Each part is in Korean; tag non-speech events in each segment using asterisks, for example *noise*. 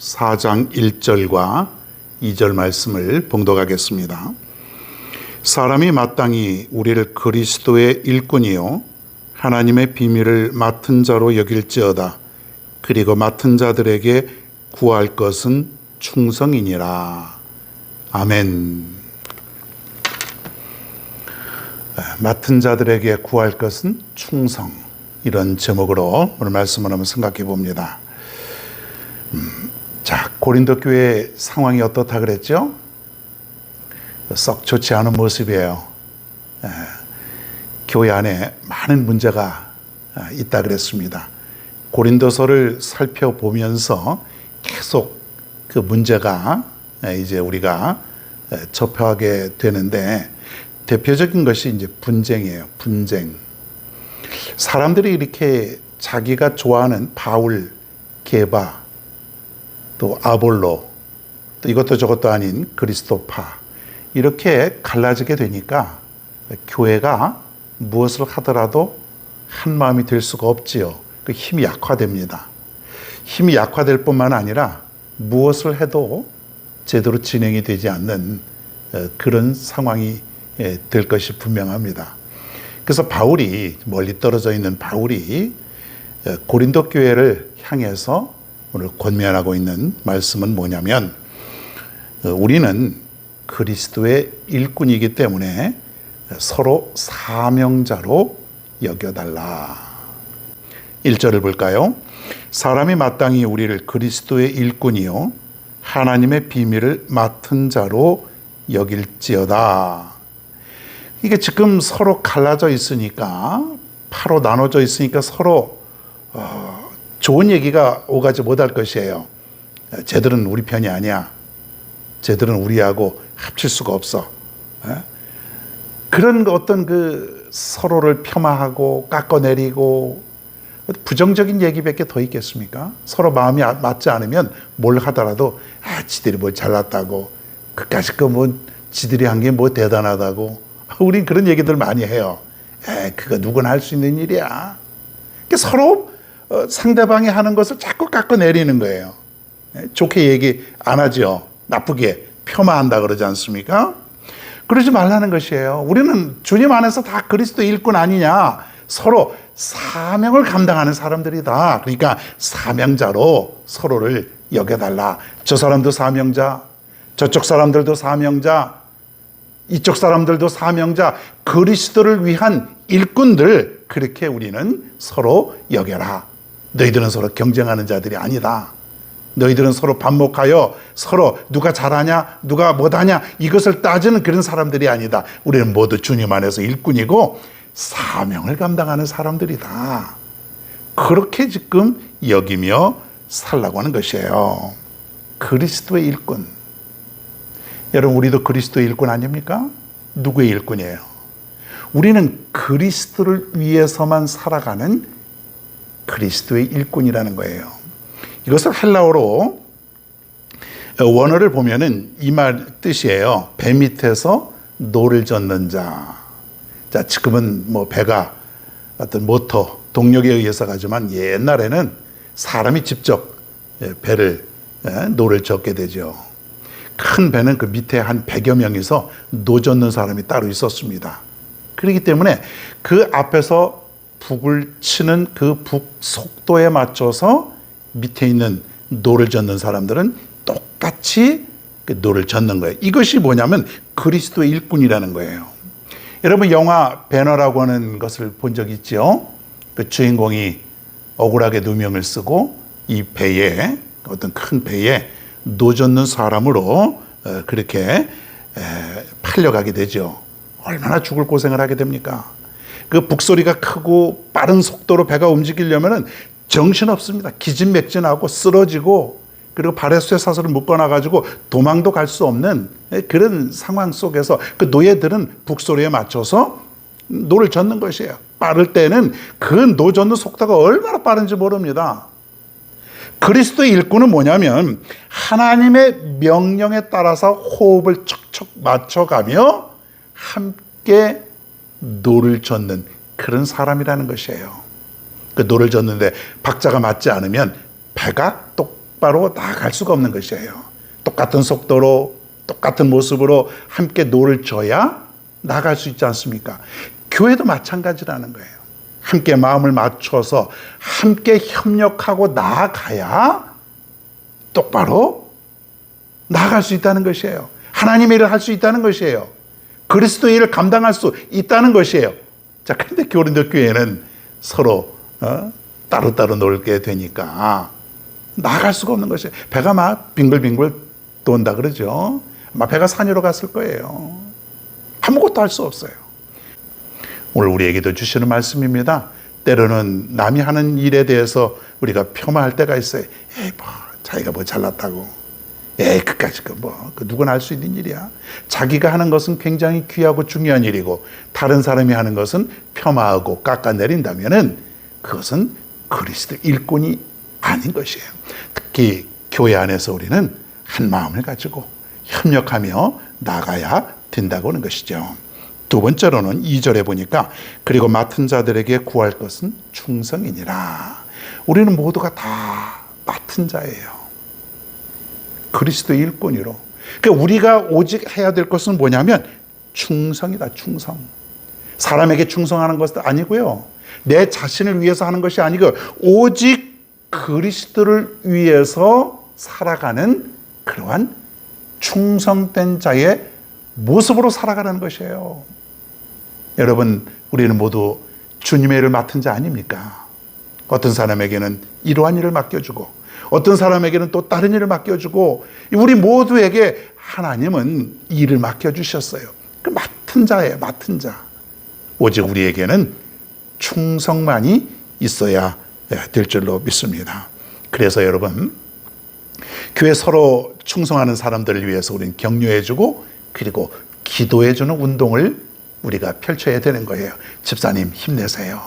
4장 1절과 2절 말씀을 봉독하겠습니다. 사람이 마땅히 우리를 그리스도의 일꾼이요 하나님의 비밀을 맡은 자로 여길지어다. 그리고 맡은 자들에게 구할 것은 충성이니라. 아멘. 맡은 자들에게 구할 것은 충성. 이런 제목으로 오늘 말씀을 한번 생각해 봅니다. 음, 자, 고린도 교회 상황이 어떻다 그랬죠? 썩 좋지 않은 모습이에요. 에, 교회 안에 많은 문제가 아, 있다 그랬습니다. 고린도서를 살펴보면서 계속 그 문제가 이제 우리가 접하게 되는데 대표적인 것이 이제 분쟁이에요. 분쟁. 사람들이 이렇게 자기가 좋아하는 바울, 게바, 또 아볼로, 또 이것도 저것도 아닌 그리스도파 이렇게 갈라지게 되니까 교회가 무엇을 하더라도 한 마음이 될 수가 없지요. 그 힘이 약화됩니다. 힘이 약화될 뿐만 아니라 무엇을 해도 제대로 진행이 되지 않는 그런 상황이 될 것이 분명합니다. 그래서 바울이 멀리 떨어져 있는 바울이 고린도 교회를 향해서 오늘 권면하고 있는 말씀은 뭐냐면 우리는 그리스도의 일꾼이기 때문에 서로 사명자로 여겨달라. 1절을 볼까요? 사람이 마땅히 우리를 그리스도의 일꾼이요 하나님의 비밀을 맡은 자로 여길지어다. 이게 지금 서로 갈라져 있으니까 파로 나눠져 있으니까 서로 어, 좋은 얘기가 오가지 못할 것이에요. 쟤들은 우리 편이 아니야. 쟤들은 우리하고 합칠 수가 없어. 에? 그런 어떤 그 서로를 폄하하고 깎아내리고 부정적인 얘기밖에 더 있겠습니까? 서로 마음이 맞지 않으면 뭘 하더라도 아, 지들이 뭐 잘났다고 그까짓 거뭐 지들이 한 게 뭐 대단하다고 *laughs* 우린 그런 얘기들 많이 해요. 에, 그거 누구나 할 수 있는 일이야. 그러니까 서로 어, 상대방이 하는 것을 자꾸 깎아내리는 거예요. 에, 좋게 얘기 안 하죠. 나쁘게 폄하한다 그러지 않습니까? 그러지 말라는 것이에요. 우리는 주님 안에서 다 그리스도 일꾼 아니냐. 서로 사명을 감당하는 사람들이다. 그러니까 사명자로 서로를 여겨달라. 저 사람도 사명자, 저쪽 사람들도 사명자, 이쪽 사람들도 사명자, 그리스도를 위한 일꾼들, 그렇게 우리는 서로 여겨라. 너희들은 서로 경쟁하는 자들이 아니다. 너희들은 서로 반목하여 서로 누가 잘하냐, 누가 못하냐, 이것을 따지는 그런 사람들이 아니다. 우리는 모두 주님 안에서 일꾼이고 사명을 감당하는 사람들이다. 그렇게 지금 여기며 살라고 하는 것이에요. 그리스도의 일꾼. 여러분, 우리도 그리스도의 일꾼 아닙니까? 누구의 일꾼이에요? 우리는 그리스도를 위해서만 살아가는 그리스도의 일꾼이라는 거예요. 이것을 헬라어로 원어를 보면은 이 말 뜻이에요. 배 밑에서 노를 젓는 자. 자, 지금은 뭐 배가 어떤 모터, 동력에 의해서 가지만 옛날에는 사람이 직접 배를 노를 젓게 되죠. 큰 배는 그 밑에 한 100여 명이서 노 젓는 사람이 따로 있었습니다. 그렇기 때문에 그 앞에서 북을 치는 그 북 속도에 맞춰서 밑에 있는 노를 젓는 사람들은 똑같이 그 노를 젓는 거예요. 이것이 뭐냐면 그리스도 일꾼이라는 거예요. 여러분 영화 배너라고 하는 것을 본 적 있죠? 그 주인공이 억울하게 누명을 쓰고 이 배에 어떤 큰 배에 노젓는 사람으로 어, 그렇게 에, 팔려가게 되죠. 얼마나 죽을 고생을 하게 됩니까? 그 북소리가 크고 빠른 속도로 배가 움직이려면은 정신 없습니다. 기진맥진하고 쓰러지고 그리고 발에 쇠 사슬을 묶어놔 가지고 도망도 갈 수 없는 그런 상황 속에서 그 노예들은 북소리에 맞춰서 노를 젓는 것이에요. 빠를 때는 그 노 젓는 속도가 얼마나 빠른지 모릅니다. 그리스도의 일꾼은 뭐냐면 하나님의 명령에 따라서 호흡을 척척 맞춰가며 함께 노를 젓는 그런 사람이라는 것이에요. 그 노를 젓는데 박자가 맞지 않으면 배가 똑바로 나갈 수가 없는 것이에요. 똑같은 속도로 똑같은 모습으로 함께 노를 져야 나갈 수 있지 않습니까? 교회도 마찬가지라는 거예요. 함께 마음을 맞춰서 함께 협력하고 나아가야 똑바로 나아갈 수 있다는 것이에요. 하나님의 일을 할 수 있다는 것이에요. 그리스도의 일을 감당할 수 있다는 것이에요. 자, 근데 고린도 교회는 서로 어? 따로따로 놀게 되니까 나갈 수가 없는 것이에요. 배가 막 빙글빙글 돈다 그러죠. 막 배가 산으로 갔을 거예요. 아무것도 할 수 없어요. 오늘 우리에게도 주시는 말씀입니다. 때로는 남이 하는 일에 대해서 우리가 폄하할 때가 있어요. 에이, 뭐, 자기가 뭐 잘났다고. 에이, 그까짓 거 뭐, 그 누구나 할 수 있는 일이야. 자기가 하는 것은 굉장히 귀하고 중요한 일이고, 다른 사람이 하는 것은 폄하하고 깎아내린다면은 그것은 그리스도 일꾼이 아닌 것이에요. 특히 교회 안에서 우리는 한 마음을 가지고 협력하며 나가야 된다고 하는 것이죠. 두 번째로는 2절에 보니까 그리고 맡은 자들에게 구할 것은 충성이니라. 우리는 모두가 다 맡은 자예요. 그리스도 일꾼이로. 그러니까 우리가 오직 해야 될 것은 뭐냐면 충성이다, 충성. 사람에게 충성하는 것도 아니고요. 내 자신을 위해서 하는 것이 아니고 오직 그리스도를 위해서 살아가는 그러한 충성된 자의 모습으로 살아가는 것이에요. 여러분, 우리는 모두 주님의 일을 맡은 자 아닙니까? 어떤 사람에게는 이러한 일을 맡겨주고, 어떤 사람에게는 또 다른 일을 맡겨주고, 우리 모두에게 하나님은 일을 맡겨주셨어요. 그 맡은 자예요, 맡은 자. 오직 우리에게는 충성만이 있어야 될 줄로 믿습니다. 그래서 여러분, 교회 서로 충성하는 사람들을 위해서 우리는 격려해주고, 그리고 기도해주는 운동을 우리가 펼쳐야 되는 거예요. 집사님 힘내세요.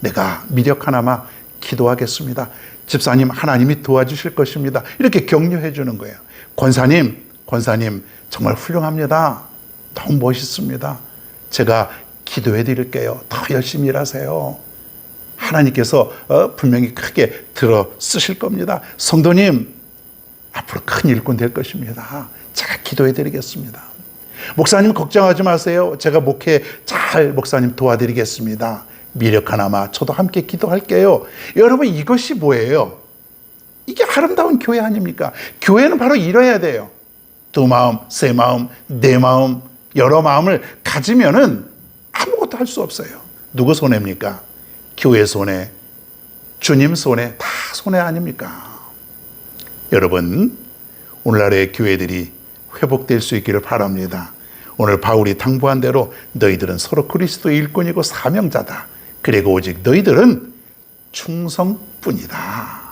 내가 미력 하나만 기도하겠습니다. 집사님 하나님이 도와주실 것입니다. 이렇게 격려해 주는 거예요. 권사님, 권사님 정말 훌륭합니다. 너무 멋있습니다. 제가 기도해 드릴게요. 더 열심히 일하세요. 하나님께서 어, 분명히 크게 들어 쓰실 겁니다. 성도님, 앞으로 큰 일꾼 될 것입니다. 제가 기도해 드리겠습니다. 목사님 걱정하지 마세요. 제가 목회 잘 목사님 도와드리겠습니다. 미력 하나마 저도 함께 기도할게요. 여러분 이것이 뭐예요? 이게 아름다운 교회 아닙니까? 교회는 바로 이뤄야 돼요. 두 마음, 세 마음, 네 마음, 여러 마음을 가지면은 아무것도 할 수 없어요. 누구 손해입니까? 교회 손해, 주님 손해, 다 손해 아닙니까? 여러분, 오늘날의 교회들이 회복될 수 있기를 바랍니다. 오늘 바울이 당부한 대로 너희들은 서로 그리스도의 일꾼이고 사명자다. 그리고 오직 너희들은 충성뿐이다.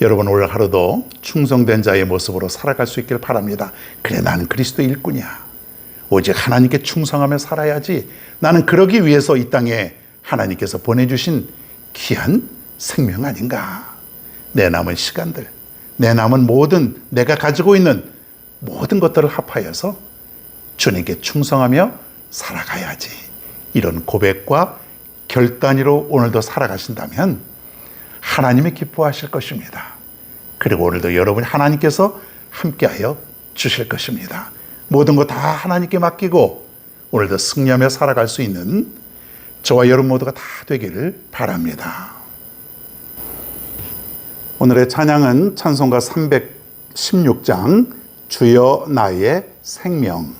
여러분 오늘 하루도 충성된 자의 모습으로 살아갈 수 있기를 바랍니다. 그래 나는 그리스도 일꾼이야. 오직 하나님께 충성하며 살아야지. 나는 그러기 위해서 이 땅에 하나님께서 보내주신 귀한 생명 아닌가. 내 남은 시간들, 내 남은 모든 내가 가지고 있는 모든 것들을 합하여서 주님께 충성하며 살아가야지. 이런 고백과 결단으로 오늘도 살아가신다면 하나님이 기뻐하실 것입니다. 그리고 오늘도 여러분 하나님께서 함께하여 주실 것입니다. 모든 거 다 하나님께 맡기고 오늘도 승리하며 살아갈 수 있는 저와 여러분 모두가 다 되기를 바랍니다. 오늘의 찬양은 찬송가 16장 주여 나의 생명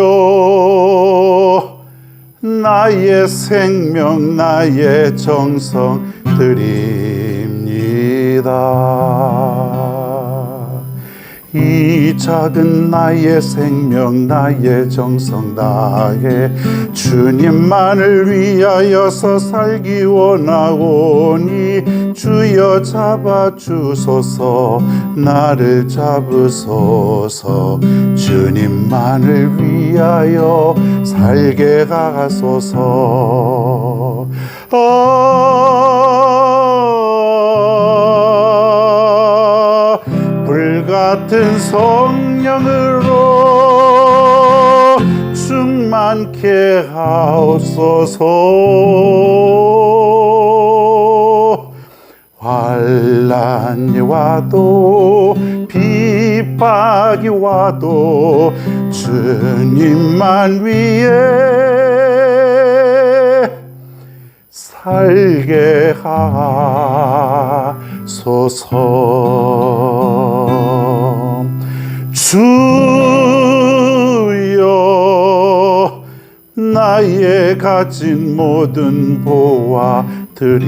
주여 나의 생명 나의 정성 드립니다 이 작은 나의 생명 나의 정성 다해 주님만을 위하여서 살기 원하오니 주여 잡아 주소서 나를 잡으소서. 주님만을 위하여 살게 가소서. 아 같은 성령으로 충만케 하옵소서. 환란이 와도 핍박이 와도 주님만 위해 살게 하 소서. 주여 나의 가진 모든 보아 드립니다.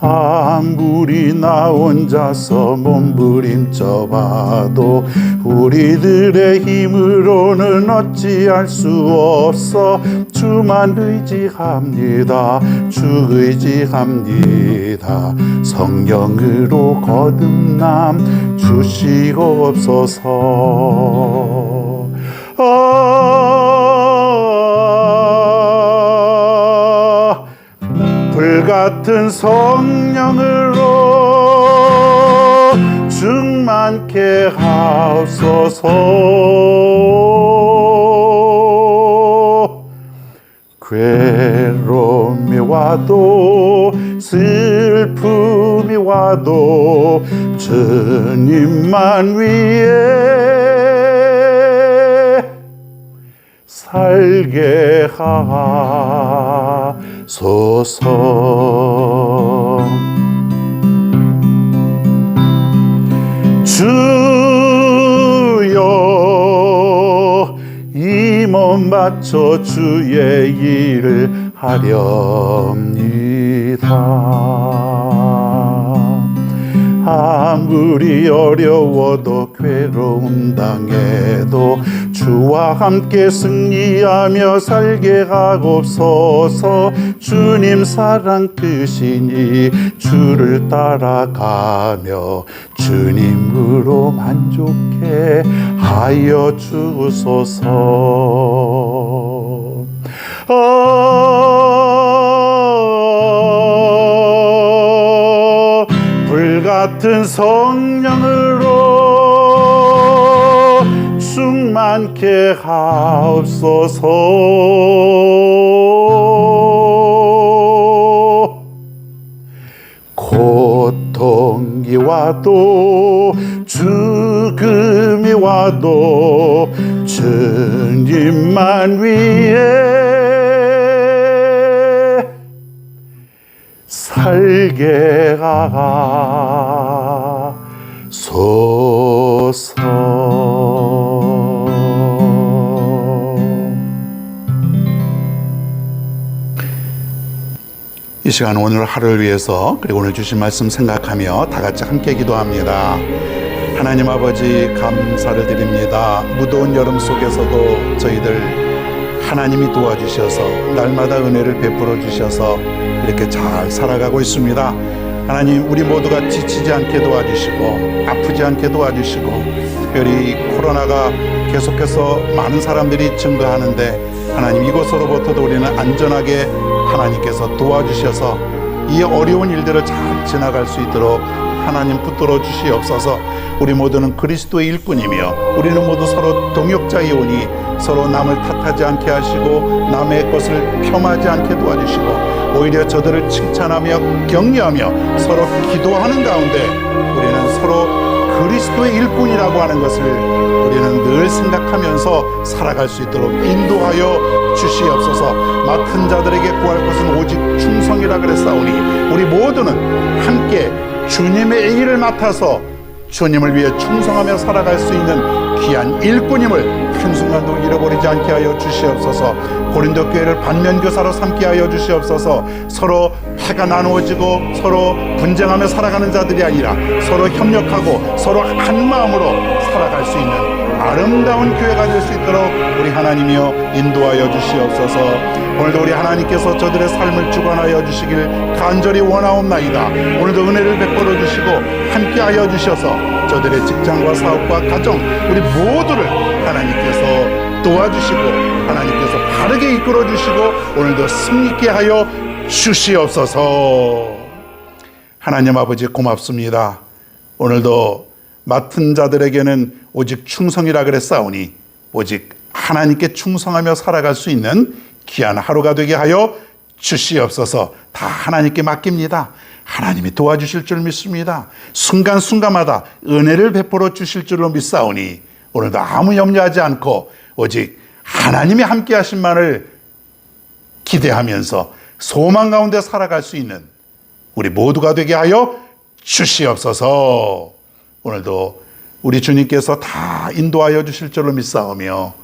아 무리 나 혼자서 몸부림쳐 봐도 우리들의 힘으로는 어찌할 수 없어. 주만 의지합니다. 주 의지합니다. 성령으로 거듭남 주시옵소서. 아 같은 성령으로 충만케 하옵소서. 괴로움이 와도 슬픔이 와도 주님만 위해 살게 하 소서. 주여 이 몸 바쳐 주의 일을 하렵니다. 아무리 어려워도 괴로움 당해도 주와 함께 승리하며 살게 하옵소서. 주님 사랑 크시니 주를 따라가며 주님으로 만족해 하여 주소서. 아 불같은 성령으로 충만 케 하옵소서. 고통이 와도 죽음이 와도 주님만 위해 살게 하소서 이 시간 오늘 하루를 위해서 그리고 오늘 주신 말씀 생각하며 다 같이 함께 기도합니다. 하나님 아버지 감사를 드립니다. 무더운 여름 속에서도 저희들 하나님이 도와주셔서 날마다 은혜를 베풀어 주셔서 이렇게 잘 살아가고 있습니다. 하나님 우리 모두가 지치지 않게 도와주시고 아프지 않게 도와주시고 특별히 코로나가 계속해서 많은 사람들이 증가하는데 하나님 이곳으로부터도 우리는 안전하게 하나님께서 도와주셔서 이 어려운 일들을 잘 지나갈 수 있도록 하나님 붙들어 주시옵소서. 우리 모두는 그리스도의 일꾼이며 우리는 모두 서로 동역자이오니 서로 남을 탓하지 않게 하시고 남의 것을 폄하지 않게 도와주시고 오히려 저들을 칭찬하며 격려하며 서로 기도하는 가운데 우리는 서로 그리스도의 일꾼이라고 하는 것을 우리는 늘 생각하면서 살아갈 수 있도록 인도하여 주시옵소서. 맡은 자들에게 구할 것은 오직 충성이라 그랬사오니 우리 모두는 함께 주님의 일을 맡아서 주님을 위해 충성하며 살아갈 수 있는 귀한 일꾼임을 한순간도 잃어버리지 않게 하여 주시옵소서. 고린도 교회를 반면교사로 삼게 하여 주시옵소서. 서로 화가 나누어지고 서로 분쟁하며 살아가는 자들이 아니라 서로 협력하고 서로 한 마음으로 살아갈 수 있는 아름다운 교회가 될 수 있도록 우리 하나님이여 인도하여 주시옵소서 오늘도 우리 하나님께서 저들의 삶을 주관하여 주시길 간절히 원하옵나이다. 오늘도 은혜를 베풀어 주시고 함께하여 주셔서 저들의 직장과 사업과 가정 우리 모두를 하나님께서 도와주시고 하나님께서 바르게 이끌어 주시고 오늘도 승리케 하여 주시옵소서. 하나님 아버지 고맙습니다. 오늘도 맡은 자들에게는 오직 충성이라 그랬사오니 오직 하나님께 충성하며 살아갈 수 있는 귀한 하루가 되게 하여 주시옵소서 다 하나님께 맡깁니다. 하나님이 도와주실 줄 믿습니다. 순간순간마다 은혜를 베풀어 주실 줄로 믿사오니 오늘도 아무 염려하지 않고 오직 하나님이 함께 하신 만을 기대하면서 소망 가운데 살아갈 수 있는 우리 모두가 되게 하여 주시옵소서. 오늘도 우리 주님께서 다 인도하여 주실 줄로 믿사오며